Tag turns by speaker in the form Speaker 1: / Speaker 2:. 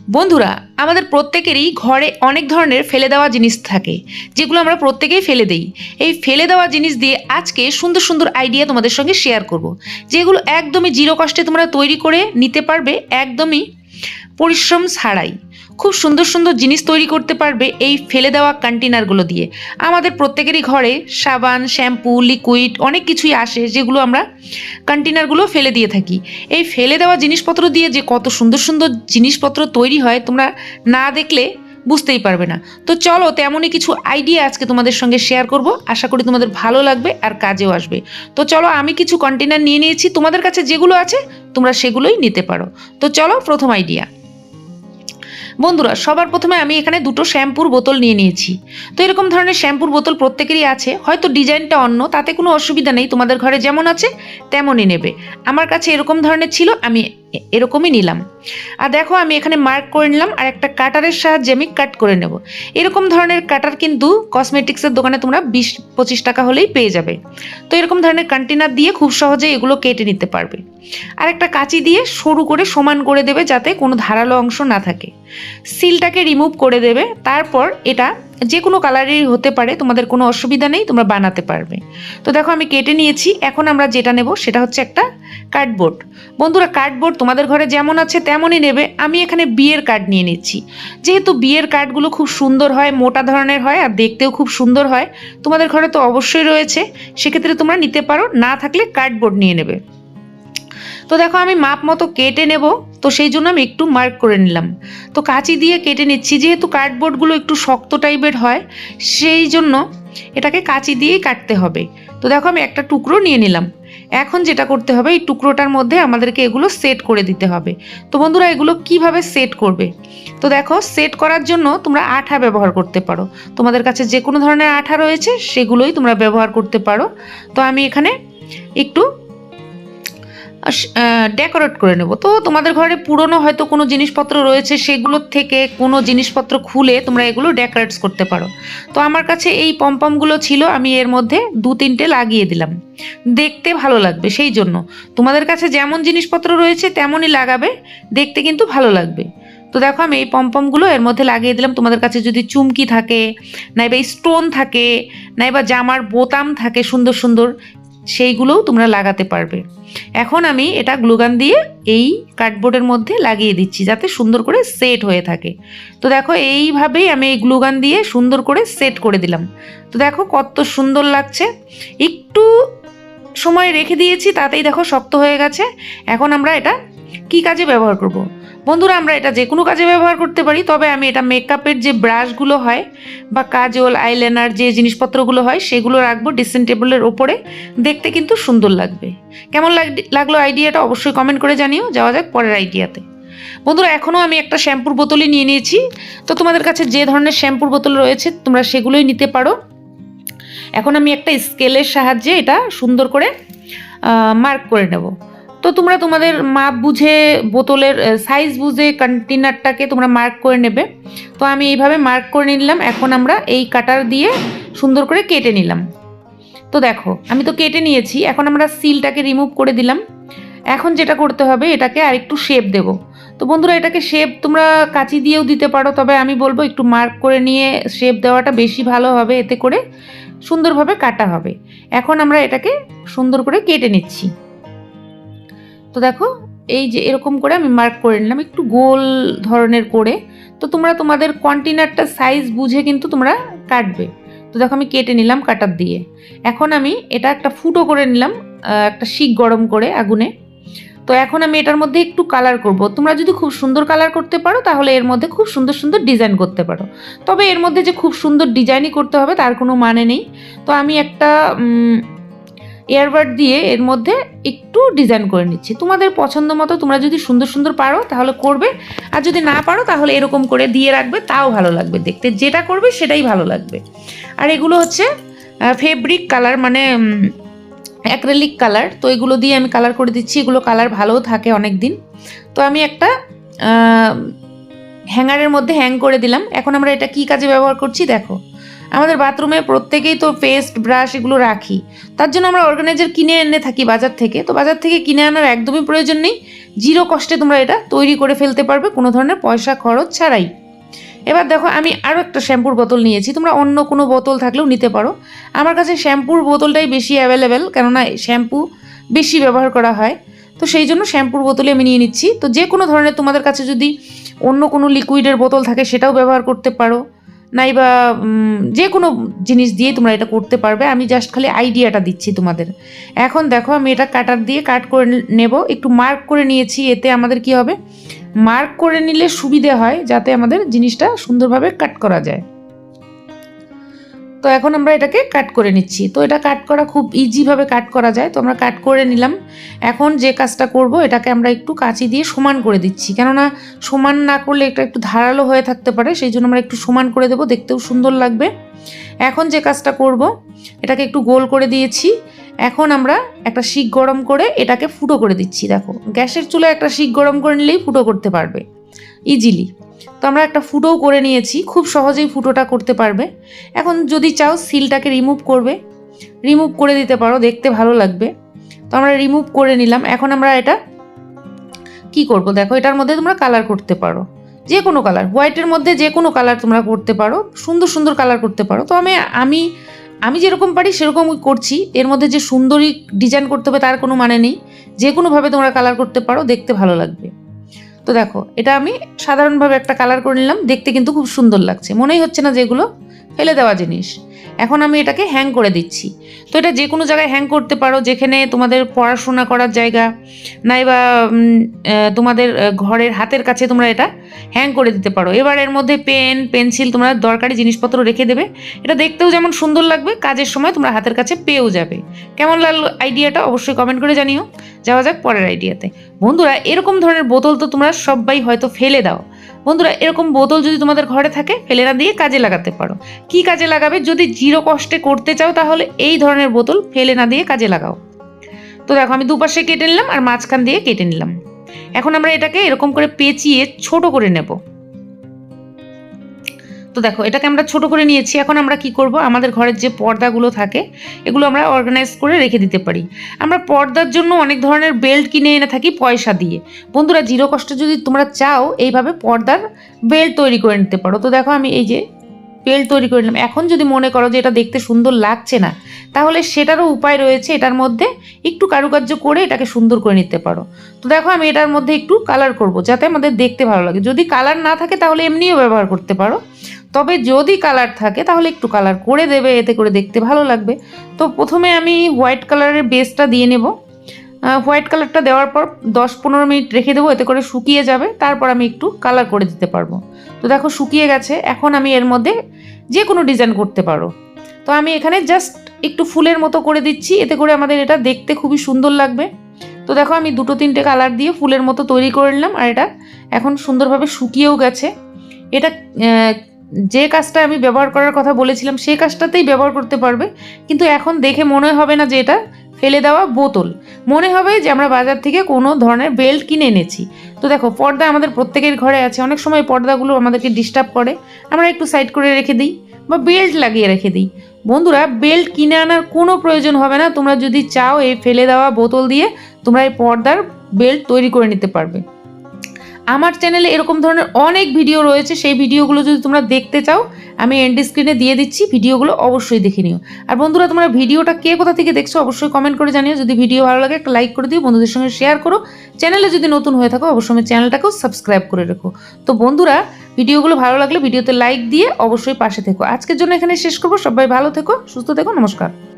Speaker 1: বন্ধুরা, আমাদের প্রত্যেকেরই ঘরে অনেক ধরনের ফেলে দেওয়া জিনিস থাকে, যেগুলো আমরা প্রত্যেকেই ফেলে দেই। এই ফেলে দেওয়া জিনিস দিয়ে আজকে সুন্দর সুন্দর আইডিয়া তোমাদের সঙ্গে শেয়ার করব, যেগুলো একদমই জিরো কষ্টে তোমরা তৈরি করে নিতে পারবে, একদমই পরিশ্রম ছাড়াই। খুব সুন্দর সুন্দর জিনিস তৈরি করতে পারবে এই ফেলে দেওয়া কন্টেনারগুলো দিয়ে। আমাদের প্রত্যেকেরই ঘরে সাবান, শ্যাম্পু লিকুইড অনেক কিছুই আসে যেগুলো আমরা কন্টেনারগুলো ফেলে দিয়ে থাকি। এই ফেলে দেওয়া জিনিসপত্র দিয়ে যে কত সুন্দর সুন্দর জিনিসপত্র তৈরি হয় তোমরা না দেখলে বুঝতেই পারবে না। তো চলো তেমনই কিছু আইডিয়া আজকে তোমাদের সঙ্গে শেয়ার করব। আশা করি তোমাদের ভালো লাগবে আর কাজেও আসবে। তো চলো আমি কিছু কন্টেনার নিয়ে নিয়েছি। তোমাদের কাছে যেগুলো আছে তোমরা সেগুলোই নিতে পারো। তো চলো প্রথম আইডিয়া বন্ধুরা, সবার প্রথমে আমি এখানে দুটো শ্যাম্পুর বোতল নিয়ে নিয়েছি। তো এরকম ধরনের শ্যাম্পুর বোতল প্রত্যেকেরই আছে, হয়তো ডিজাইনটা অন্য, তাতে কোনো অসুবিধা নেই, তোমাদের ঘরে যেমন আছে তেমনই নেবে। আমার কাছে এরকম ধরনের ছিল, আমি এরকমই নিলাম। আর দেখো আমি এখানে মার্ক করে নিলাম আর একটা কাটারের সাহায্যে আমি কাট করে নেব। এরকম ধরনের কাটার কিন্তু কসমেটিক্সের দোকানে তোমরা বিশ পঁচিশ টাকা হলেই পেয়ে যাবে। তো এরকম ধরনের কন্টেনার দিয়ে খুব সহজেই এগুলো কেটে নিতে পারবে। আর একটা কাঁচি দিয়ে সরু করে সমান করে দেবে যাতে কোনো ধারালো অংশ না থাকে। সিলটাকে রিমুভ করে দেবে, তারপর এটা যে কোনো কালারেরই হতে পারে, তোমাদের কোনো অসুবিধা নেই, তোমরা বানাতে পারবে। তো দেখো আমি কেটে নিয়েছি, এখন আমরা যেটা নেব সেটা হচ্ছে একটা কার্ডবোর্ড বন্ধুরা কার্ডবোর্ড তোমাদের ঘরে যেমন আছে তেমনই নেবে। আমি এখানে বিয়ের কার্ড নিয়ে নিচ্ছি। যেহেতু বিয়ের কার্ডগুলো খুব সুন্দর হয়, মোটা ধরনের হয় আর দেখতেও খুব সুন্দর হয়, তোমাদের ঘরে তো অবশ্যই রয়েছে। সেক্ষেত্রে তোমরা নিতে পারো, না থাকলে কার্ডবোর্ড নিয়ে নেবে। তো দেখো, আমি মাপ মতো কেটে নেব। তো সেই জন্য আমি একটু মার্ক করে নিলাম। তো কাঁচি দিয়ে কেটে নিচ্ছি। যেহেতু কার্ডবোর্ডগুলো একটু শক্ত টাইপের হয়, সেই জন্য এটাকে কাঁচি দিয়েই কাটতে হবে। তো দেখো, আমি একটা টুকরো নিয়ে নিলাম। এখন যেটা করতে হবে, এই টুকরোটার মধ্যে আমাদেরকে এগুলো সেট করে দিতে হবে। তো বন্ধুরা, এগুলো কীভাবে সেট করবে? তো দেখো সেট করার জন্য তোমরা আঠা ব্যবহার করতে পারো। তোমাদের কাছে যে কোনো ধরনের আঠা রয়েছে, সেগুলোই তোমরা ব্যবহার করতে পারো। তো আমি এখানে একটু ডেকোরেট করে নেব। তো তোমাদের ঘরে পুরনো হয়তো কোনো জিনিসপত্র রয়েছে, সেগুলোর থেকে কোনো জিনিসপত্র খুলে তোমরা এগুলো ডেকোরেটস করতে পারো। তো আমার কাছে এই পম্পমগুলো ছিল, আমি এর মধ্যে দু তিনটে লাগিয়ে দিলাম। দেখতে ভালো লাগবে, সেই জন্য। তোমাদের কাছে যেমন জিনিসপত্র রয়েছে, তেমনই লাগাবে, দেখতে কিন্তু ভালো লাগবে। তো দেখো, আমি এই পম্পমগুলো এর মধ্যে লাগিয়ে দিলাম। তোমাদের কাছে যদি চুমকি থাকে, নাইবা স্টোন থাকে, নাইবা জামার বোতাম থাকে সুন্দর সুন্দর সেইগুলোও তোমরা লাগাতে পারবে। এখন আমি এটা গ্লুগান দিয়ে এই কার্ডবোর্ডের মধ্যে লাগিয়ে দিচ্ছি যাতে সুন্দর করে সেট হয়ে থাকে। তো দেখো, এইভাবেই আমি এই গ্লুগান দিয়ে সুন্দর করে সেট করে দিলাম। তো দেখো, কত সুন্দর লাগছে। একটু সময় রেখে দিয়েছি, তাতেই দেখো শক্ত হয়ে গেছে। এখন আমরা এটা কি কাজে ব্যবহার করব। বন্ধুরা, আমরা এটা যে কোনো কাজে ব্যবহার করতে পারি, তবে আমি এটা মেকআপের যে ব্রাশগুলো হয় বা কাজল আইলাইনার যে জিনিসপত্রগুলো হয়, সেগুলো রাখব ড্রেসিং টেবিলের ওপরে। দেখতে কিন্তু সুন্দর লাগবে। কেমন লাগ- লাগল আইডিয়াটা অবশ্যই কমেন্ট করে জানিও। যাওয়া যাক পরের আইডিয়াতে বন্ধুরা, এখনও আমি একটা শ্যাম্পুর বোতলই নিয়ে নিয়েছি। তো তোমাদের কাছে যে ধরনের শ্যাম্পুর বোতল রয়েছে, তোমরা সেগুলোই নিতে পারো। এখন আমি একটা স্কেলের সাহায্যে এটা সুন্দর করে মার্ক করে নেব। তোমরা তোমাদের মাপ বুঝে, বোতলের সাইজ বুঝে কন্টেনারটাকে তোমরা মার্ক করে নেবে। তো আমি এইভাবে মার্ক করে নিলাম। এখন আমরা এই কাটার দিয়ে সুন্দর করে কেটে নিলাম। তো দেখো, আমি তো কেটে নিয়েছি। এখন আমরা সিলটাকে রিমুভ করে দিলাম। এখন যেটা করতে হবে, এটাকে আরেকটু শেপ দেব। তো বন্ধুরা, এটাকে শেপ তোমরা কাঁচি দিয়েও দিতে পারো, তবে আমি বলব একটু মার্ক করে নিয়ে শেপ দেওয়াটা বেশি ভালো হবে। এতে করে সুন্দরভাবে কাটা হবে। এখন আমরা এটাকে সুন্দর করে কেটে নিচ্ছি। তো দেখো, এই যে এরকম করে আমি মার্ক করে নিলাম, একটু গোল ধরনের করে। তো তোমরা তোমাদের কন্টেনারটা সাইজ বুঝে কিন্তু তোমরা কাটবে। তো দেখো আমি কেটে নিলাম কাটার দিয়ে। এখন আমি এটা একটা ফুটো করে নিলাম একটা শিক গরম করে আগুনে। তো এখন আমি এটার মধ্যে একটু কালার করব। তোমরা যদি খুব সুন্দর কালার করতে পারো, তাহলে এর মধ্যে খুব সুন্দর সুন্দর ডিজাইন করতে পারো। তবে এর মধ্যে যে খুব সুন্দর ডিজাইনই করতে হবে, তার কোনো মানে নেই। তো আমি একটা এয়ারবাড দিয়ে এর মধ্যে একটু ডিজাইন করে নিচ্ছি। তোমাদের পছন্দ মতো তোমরা যদি সুন্দর সুন্দর পারো তাহলে করবে, আর যদি না পারো তাহলে এরকম করে দিয়ে রাখবে, তাও ভালো লাগবে দেখতে। যেটা করবে সেটাই ভালো লাগবে। আর এগুলো হচ্ছে ফেব্রিক কালার মানে অ্যাক্রেলিক কালার তো এগুলো দিয়ে আমি কালার করে দিচ্ছি। এগুলো কালার ভালোও থাকে অনেক দিন তো আমি একটা হ্যাঙ্গারের মধ্যে হ্যাং করে দিলাম। এখন আমরা এটা কি কাজে ব্যবহার করছি? দেখো। আমাদের বাথরুমে প্রত্যেকেই তো পেস্ট ব্রাশ এগুলো রাখি। তার জন্য আমরা অর্গানাইজার কিনে এনে থাকি বাজার থেকে। তো বাজার থেকে কিনে আনার একদমই প্রয়োজন নেই। জিরো কষ্টে তোমরা এটা তৈরি করে ফেলতে পারবে, কোনো ধরনের পয়সা খরচ ছাড়াই। এবার দেখো, আমি আরও একটা শ্যাম্পুর বোতল নিয়েছি। তোমরা অন্য কোনো বোতল থাকলেও নিতে পারো। আমার কাছে শ্যাম্পুর বোতলটাই বেশি অ্যাভেলেবেল কেননা শ্যাম্পু বেশি ব্যবহার করা হয়। তো সেই জন্য শ্যাম্পুর বোতলে আমি নিয়ে নিচ্ছি। তো যে কোনো ধরনের তোমাদের কাছে যদি অন্য কোনো লিকুইডের বোতল থাকে, সেটাও ব্যবহার করতে পারো। নাইবা যে কোনো জিনিস দিয়ে তোমরা এটা করতে পারবে। আমি জাস্ট খালি আইডিয়াটা দিচ্ছি তোমাদের। এখন দেখো, আমি এটা কাটার দিয়ে কাট করে নেব। একটু মার্ক করে নিয়েছি, এতে আমাদের কি হবে? মার্ক করে নিলে সুবিধে হয়, যাতে আমাদের জিনিসটা সুন্দরভাবে কাট করা যায়। তো এখন আমরা এটাকে কাট করে নিচ্ছি। তো এটা কাট করা খুব ইজিভাবে কাট করা যায়। তো আমরা কাট করে নিলাম। এখন যে কাজটা করব, এটাকে আমরা একটু কাঁচি দিয়ে সমান করে দিচ্ছি। কেননা সমান না করলে এটা একটু ধারালো হয়ে থাকতে পারে, সেই জন্য আমরা একটু সমান করে দেবো। দেখতেও সুন্দর লাগবে। এখন যে কাজটা করব, এটাকে একটু গোল করে দিয়েছি। এখন আমরা একটা শিক গরম করে এটাকে ফুটো করে দিচ্ছি। দেখো, গ্যাসের চুলায় একটা শিক গরম করে নিলেই ফুটো করতে পারবে। ইজিলি। তো আমরা একটা ফুটোও করে নিয়েছি, খুব সহজেই ফুটোটা করতে পারবে। এখন যদি চাও, সিলটাকে রিমুভ করবে। রিমুভ করে দিতে পারো, দেখতে ভালো লাগবে। তো আমরা রিমুভ করে নিলাম। এখন আমরা এটা কি করব? দেখো, এটার মধ্যে তোমরা কালার করতে পারো। যে কোনো কালার হোয়াইটের মধ্যে যে কোনো কালার তোমরা করতে পারো। সুন্দর সুন্দর কালার করতে পারো। তো আমি আমি আমি যেরকম পারি, সেরকমই করছি। এর মধ্যে যে সুন্দরী ডিজাইন করতে হবে, তার কোনো মানে নেই। যে কোনোভাবে তোমরা কালার করতে পারো, দেখতে ভালো লাগবে। তো দেখো, এটা আমি সাধারণভাবে একটা কালার করে নিলাম, দেখতে কিন্তু খুব সুন্দর লাগছে। মনেই হচ্ছে না যেগুলো ফেলে দেওয়া জিনিস। এখন আমি এটাকে হ্যাং করে দিচ্ছি। তো এটা যে কোনো জায়গায় হ্যাং করতে পারো, যেখানে তোমাদের পড়াশোনা করার জায়গা, নাইবা তোমাদের ঘরের হাতের কাছে তোমরা এটা হ্যাং করে দিতে পারো। এবার এর মধ্যে পেন পেন্সিল তোমরা দরকারি জিনিসপত্র রেখে দেবে। এটা দেখতেও যেমন সুন্দর লাগবে, কাজের সময় তোমরা হাতের কাছে পেয়েও যাবে। কেমন লাগল আইডিয়াটা অবশ্যই কমেন্ট করে জানিও। যাওয়া যাক পরের আইডিয়াতে বন্ধুরা, এরকম ধরনের বোতল তো তোমরা সবাই হয়তো ফেলে দাও। বন্ধুরা, এরকম বোতল যদি তোমাদের ঘরে থাকে ফেলে না দিয়ে কাজে লাগাতে পারো। কি কাজে লাগাবে? যদি জিরো কষ্টে করতে চাও, তাহলে এই ধরনের বোতল ফেলে না দিয়ে কাজে লাগাও। তো দেখো, আমি দুপাশে কেটে নিলাম আর মাঝখান দিয়ে কেটে নিলাম। এখন আমরা এটাকে এরকম করে পেঁচিয়ে ছোট করে নেব। তো দেখো, এটাকে আমরা ছোট করে নিয়েছি। এখন আমরা কি করব? আমাদের ঘরের যে পর্দাগুলো থাকে, এগুলো আমরা অর্গানাইজ করে রেখে দিতে পারি। আমরা পর্দার জন্য অনেক ধরনের বেল্ট কিনে এনে থাকি পয়সা দিয়ে। বন্ধুরা জিরো কষ্টে যদি তোমরা চাও, এইভাবে পর্দার বেল্ট তৈরি করে নিতে পারো। তো দেখো, আমি এই যে বেল্ট তৈরি করে নিলাম। এখন যদি মনে করো যে এটা দেখতে সুন্দর লাগছে না, তাহলে সেটারও উপায় রয়েছে। এটার মধ্যে একটু কারুকার্য করে এটাকে সুন্দর করে নিতে পারো। তো দেখো, আমি এটার মধ্যে একটু কালার করব, যাতে আমাদের দেখতে ভালো লাগে। যদি কালার না থাকে, তাহলে এমনিও ব্যবহার করতে পারো। তবে যদি কালার থাকে, তাহলে একটু কালার করে দেবে, এতে করে দেখতে ভালো লাগবে। তো প্রথমে আমি হোয়াইট কালারের বেসটা দিয়ে নেব। হোয়াইট কালারটা দেওয়ার পর দশ পনেরো মিনিট রেখে দেবো, এতে করে শুকিয়ে যাবে। তারপর আমি একটু কালার করে দিতে পারব। তো দেখো শুকিয়ে গেছে, এখন আমি এর মধ্যে যে কোনো ডিজাইন করতে পারো। তো আমি এখানে জাস্ট একটু ফুলের মতো করে দিচ্ছি, এতে করে আমাদের এটা দেখতে খুবই সুন্দর লাগবে। তো দেখো আমি দুটো তিনটে কালার দিয়ে ফুলের মতো তৈরি করে নিলাম, আর এটা এখন সুন্দরভাবে শুকিয়েও গেছে। এটা যে কাজটা আমি ব্যবহার করার কথা বলেছিলাম সেই কাজটাতেই ব্যবহার করতে পারবে। কিন্তু এখন দেখে মনে হবে না যে এটা ফেলে দেওয়া বোতল। মনে হবে যে আমরা বাজার থেকে কোনো ধরনের বেল্ট কিনে এনেছি। তো দেখো, পর্দা আমাদের প্রত্যেকের ঘরে আছে। অনেক সময় পর্দাগুলো আমাদেরকে ডিস্টার্ব করে। আমরা একটু সাইড করে রেখে দিই বা বেল্ট লাগিয়ে রেখে দিই। বন্ধুরা, বেল্ট কিনে আনার কোনো প্রয়োজন হবে না। তোমরা যদি চাও এই ফেলে দেওয়া বোতল দিয়ে তোমরা এই পর্দার বেল্ট তৈরি করে নিতে পারবে। আমার চ্যানেলে এরকম ধরনের অনেক ভিডিও রয়েছে, সেই ভিডিওগুলো যদি তোমরা দেখতে চাও, আমি এন্ড স্ক্রিনে দিয়ে দিচ্ছি ভিডিওগুলো অবশ্যই দেখে নিও। আর বন্ধুরা, তোমরা ভিডিওটা কে কোথা থেকে দেখছ অবশ্যই কমেন্ট করে জানিও। যদি ভিডিও ভালো লাগে, একটা লাইক করে দিও, বন্ধুদের সঙ্গে শেয়ার করো। চ্যানেলে যদি নতুন হয়ে থাকো, অবশ্যই আমার চ্যানেলটাকেও সাবস্ক্রাইব করে রেখো। তো বন্ধুরা ভিডিওগুলো ভালো লাগলে ভিডিওতে লাইক দিয়ে অবশ্যই পাশে থেকো। আজকের জন্য এখানে শেষ করব। সবাই ভালো থেকো, সুস্থ থেকো, নমস্কার।